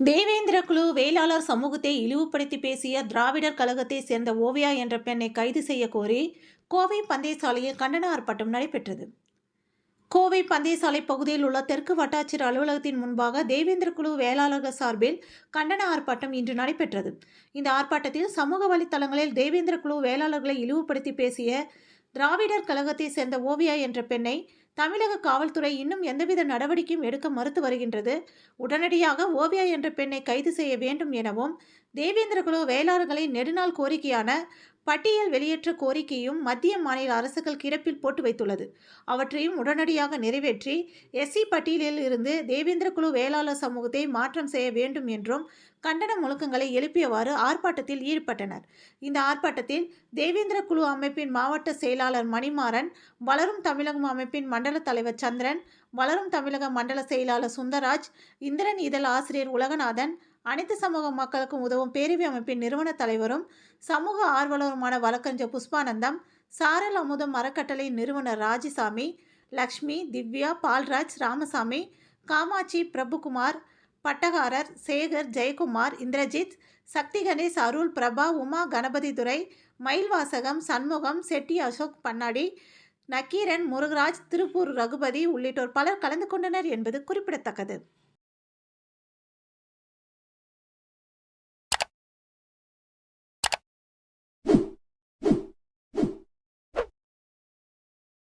தேவேந்திர குழு வேளாளர் சமூகத்தை இழிவுபடுத்தி பேசிய திராவிடர் கழகத்தை சேர்ந்த ஓவியா என்ற பெண்ணை கைது செய்ய கோரி கோவை பந்தயசாலையில் கண்டன ஆர்ப்பாட்டம் நடைபெற்றது. கோவை பந்தயசாலை பகுதியில் உள்ள தெற்கு வட்டாட்சியர் அலுவலகத்தின் முன்பாக தேவேந்திர குழு வேளாளர்கள் சார்பில் கண்டன ஆர்ப்பாட்டம் இன்று நடைபெற்றது. இந்த ஆர்ப்பாட்டத்தில் சமூக வலைத்தளங்களில் தேவேந்திர குழு வேளாளர்களை இழிவுபடுத்தி பேசிய திராவிடர் கழகத்தை சேர்ந்த ஓவியா என்ற பெண்ணை தமிழக காவல்துறை இன்னும் எந்தவித நடவடிக்கையும் எடுக்க மறுத்து வருகின்றது. உடனடியாக ஓவியா என்ற பெண்ணை கைது செய்ய வேண்டும் எனவும் தேவேந்திர குழு வேளாளர்களின் நெடுநாள் கோரிக்கையான பட்டியல் வெளியேற்ற கோரிக்கையும் மத்திய மாநில அரசுகள் கிடப்பில் போட்டு வைத்துள்ளது. அவற்றையும் உடனடியாக நிறைவேற்றி எஸ்சி பட்டியலில் இருந்து தேவேந்திர குழு வேளாளர் சமூகத்தை மாற்றம் செய்ய வேண்டும் என்றும் கண்டன முழக்கங்களை எழுப்பியவாறு ஆர்ப்பாட்டத்தில் ஈடுபட்டனர். இந்த ஆர்ப்பாட்டத்தில் தேவேந்திர குழு அமைப்பின் மாவட்ட செயலாளர் மணிமாறன் வளரும் தமிழகம் அமைப்பின் மண்டல தலைவர் சந்திரன் வளரும் தமிழக மண்டல செயலாளர் சுந்தராஜ் இந்திரன் இதழ் ஆசிரியர் உலகநாதன் அனைத்து சமூக மக்களுக்கும் உதவும் பேரவை அமைப்பின் நிறுவன தலைவரும் சமூக ஆர்வலருமான வழக்கறிஞர் புஷ்பானந்தம் சாரல் அமுதம் அறக்கட்டளை நிறுவனர் ராஜிசாமி லக்ஷ்மி திவ்யா பால்ராஜ் ராமசாமி காமாட்சி பிரபுகுமார் பட்டகாரர் சேகர் ஜெயக்குமார் இந்திரஜித் சக்தி கணேஷ் அருள் பிரபா உமா கணபதி துரை மயில்வாசகம் சண்முகம் செட்டி அசோக் பன்னாடி நக்கீரன் முருகராஜ் திருப்பூர் ரகுபதி உள்ளிட்டோர் பலர் கலந்து கொண்டனர் என்பது குறிப்பிடத்தக்கது.